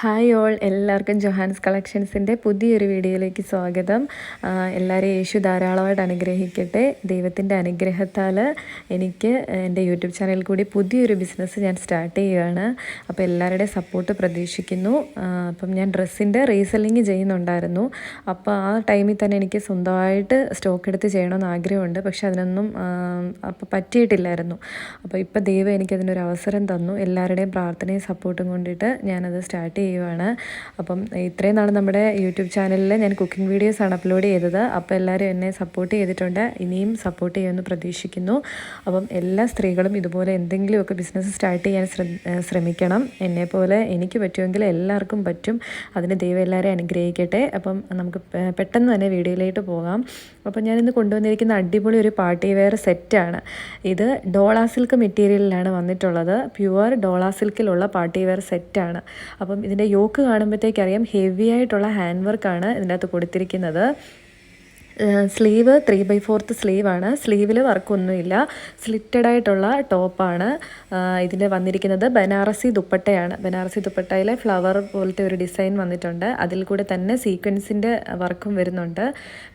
Hi all എല്ലാവർക്കും Johans കളക്ഷൻസിന്റെ പുതിയൊരു വീഡിയോയിലേക്ക് സ്വാഗതം. എല്ലാവരെയും യേശു ധാരാളമായിട്ട് അനുഗ്രഹിക്കട്ടെ. ദൈവത്തിന്റെ അനുഗ്രഹത്താൽ എനിക്ക് എന്റെ യൂട്യൂബ് ചാനൽ കൂടി പുതിയൊരു ബിസിനസ് ഞാൻ സ്റ്റാർട്ട് ചെയ്യുകയാണ്. അപ്പോൾ എല്ലാവരുടെയും സപ്പോർട്ട് പ്രതീക്ഷിക്കുന്നു. അപ്പം ഞാൻ ഡ്രസ്സിന്റെ റീസെല്ലിങ് ചെയ്യുന്നുണ്ടായിരുന്നു. അപ്പോൾ ആ ടൈമിൽ തന്നെ എനിക്ക് സ്വന്തമായിട്ട് സ്റ്റോക്ക് എടുത്ത് ചെയ്യണമെന്ന് ആഗ്രഹമുണ്ട്. പക്ഷെ അതിനൊന്നും അപ്പോൾ പറ്റിയിട്ടില്ലായിരുന്നു. അപ്പോൾ ഇപ്പോൾ ദൈവം എനിക്കതിനൊരു അവസരം തന്നു. എല്ലാവരുടെയും പ്രാർത്ഥനയും സപ്പോർട്ടും കൊണ്ടിട്ട് ഞാനത് സ്റ്റാർട്ട് ചെയ്യുവാണ്. അപ്പം ഇത്രയും നാൾ നമ്മുടെ യൂട്യൂബ് ചാനലിൽ ഞാൻ കുക്കിംഗ് വീഡിയോസാണ് അപ്ലോഡ് ചെയ്തത്. അപ്പോൾ എല്ലാവരും എന്നെ സപ്പോർട്ട് ചെയ്തിട്ടുണ്ട്. ഇനിയും സപ്പോർട്ട് ചെയ്യുമെന്ന് പ്രതീക്ഷിക്കുന്നു. അപ്പം എല്ലാ സ്ത്രീകളും ഇതുപോലെ എന്തെങ്കിലുമൊക്കെ ബിസിനസ് സ്റ്റാർട്ട് ചെയ്യാൻ ശ്രമിക്കണം. എന്നെപ്പോലെ എനിക്ക് പറ്റുമെങ്കിൽ എല്ലാവർക്കും പറ്റും. അതിന് ദൈവം എല്ലാവരെയും അനുഗ്രഹിക്കട്ടെ. അപ്പം നമുക്ക് പെട്ടെന്ന് തന്നെ വീഡിയോയിലേക്ക് പോകാം. അപ്പം ഞാനിന്ന് കൊണ്ടുവന്നിരിക്കുന്ന അടിപൊളി ഒരു പാർട്ടി വെയർ സെറ്റാണ്. ഇത് ഡോളാ സിൽക്ക് മെറ്റീരിയലിലാണ് വന്നിട്ടുള്ളത്. പ്യുവർ ഡോളാ സിൽക്കിലുള്ള പാർട്ടി വെയർ സെറ്റാണ്. അപ്പം ഇതിന്റെ യോക്ക് കാണുമ്പോഴത്തേക്കറിയാം ഹെവി ആയിട്ടുള്ള ഹാൻഡ് വർക്കാണ് ഇതിന്റെ അകത്ത് കൊടുത്തിരിക്കുന്നത്. സ്ലീവ് ത്രീ ബൈ ഫോർത്ത് സ്ലീവാണ് സ്ലീവിൽ വർക്കൊന്നുമില്ല സ്ലിറ്റഡ് ആയിട്ടുള്ള ടോപ്പാണ് ഇതിൽ വന്നിരിക്കുന്നത് ബനാറസി ദുപ്പട്ടയാണ്. ബനാറസി ദുപ്പട്ടയിലെ ഫ്ലവർ പോലത്തെ ഒരു ഡിസൈൻ വന്നിട്ടുണ്ട്. അതിൽ കൂടെ തന്നെ സീക്വൻസിന്റെ വർക്കും വരുന്നുണ്ട്.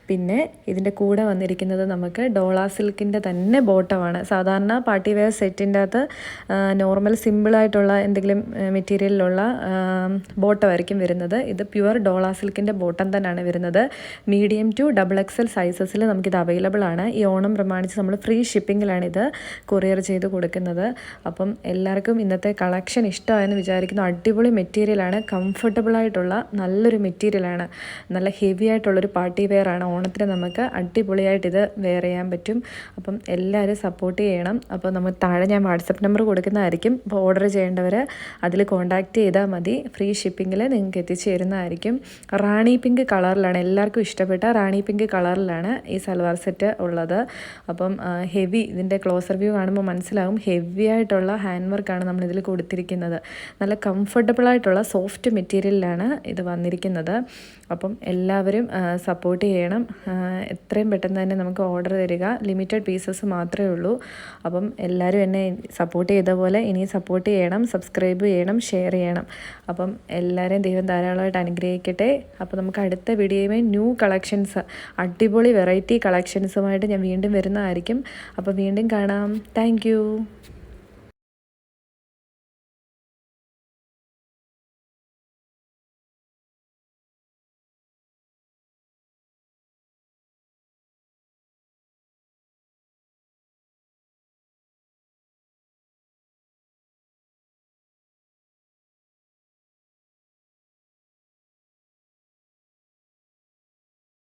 പിന്നെ ഇതിന്റെ കൂടെ വന്നിരിക്കുന്നത് നമുക്ക് ഡോള സിൽക്കിന്റെ തന്നെ ബോട്ടമാണ് സാധാരണ പാർട്ടി വെയർ സെറ്റിന്റെ അകത്ത് നോർമൽ സിമ്പിളായിട്ടുള്ള എന്തെങ്കിലും മെറ്റീരിയലിലുള്ള ബോട്ടമായിരിക്കും വരുന്നത്. ഇത് പ്യുവർ ഡോള സിൽക്കിന്റെ ബോട്ടം തന്നെയാണ് വരുന്നത്. മീഡിയം ടു ഡബിൾ എക്സൽ സൈസസിൽ നമുക്കിത് അവൈലബിൾ ആണ്. ഈ ഓണം പ്രമാണിച്ച് നമ്മൾ ഫ്രീ ഷിപ്പിങ്ങിലാണ് ഇത് കൊറിയർ ചെയ്ത് കൊടുക്കുന്നത്. അപ്പം എല്ലാവർക്കും ഇന്നത്തെ കളക്ഷൻ ഇഷ്ടമായെന്ന് വിചാരിക്കുന്നു. അടിപൊളി മെറ്റീരിയലാണ് കംഫർട്ടബിളായിട്ടുള്ള നല്ലൊരു മെറ്റീരിയലാണ് നല്ല ഹെവി ആയിട്ടുള്ളൊരു പാർട്ടി വെയർ ആണ്. ഓണത്തിന് നമുക്ക് അടിപൊളിയായിട്ട് ഇത് വെയർ ചെയ്യാൻ പറ്റും. അപ്പം എല്ലാവരും സപ്പോർട്ട് ചെയ്യണം. അപ്പോൾ നമ്മൾ താഴെ ഞാൻ വാട്സപ്പ് നമ്പർ കൊടുക്കുന്നതായിരിക്കും. അപ്പോൾ ഓർഡർ ചെയ്യേണ്ടവർ അതിൽ കോൺടാക്റ്റ് ചെയ്താൽ മതി. ഫ്രീ ഷിപ്പിങ്ങിൽ നിങ്ങൾക്ക് എത്തിച്ചേരുന്നതായിരിക്കും റാണി പിങ്ക് കളറിലാണ് എല്ലാവർക്കും ഇഷ്ടപ്പെട്ട റാണി പിങ്ക് കളറിലാണ് ഈ സൽവാർ സെറ്റ് ഉള്ളത്. അപ്പം ഹെവി ഇതിന്റെ ക്ലോസർ വ്യൂ കാണുമ്പോൾ മനസ്സിലാകും ഹെവി ആയിട്ടുള്ള ഹാൻഡ് വർക്കാണ് നമ്മളിതിൽ കൊടുത്തിരിക്കുന്നത്. നല്ല കംഫർട്ടബിൾ ആയിട്ടുള്ള സോഫ്റ്റ് മെറ്റീരിയലിലാണ് ഇത് വന്നിരിക്കുന്നത്. അപ്പം എല്ലാവരും സപ്പോർട്ട് ചെയ്യണം. എത്രയും പെട്ടെന്ന് തന്നെ നമുക്ക് ഓർഡർ തരിക. ലിമിറ്റഡ് പീസസ് മാത്രമേ ഉള്ളൂ. അപ്പം എല്ലാവരും എന്നെ സപ്പോർട്ട് ചെയ്ത പോലെ ഇനി സപ്പോർട്ട് ചെയ്യണം സബ്സ്ക്രൈബ് ചെയ്യണം ഷെയർ ചെയ്യണം. അപ്പം എല്ലാവരെയും ദൈവം ധാരാളമായിട്ട് അനുഗ്രഹിക്കട്ടെ. അപ്പോൾ നമുക്ക് അടുത്ത വീഡിയോയുമായി ന്യൂ കളക്ഷൻസ് അടിപൊളി വെറൈറ്റി കളക്ഷൻസുമായിട്ട് ഞാൻ വീണ്ടും വരുന്നതായിരിക്കും. അപ്പോൾ വീണ്ടും കാണാം. താങ്ക്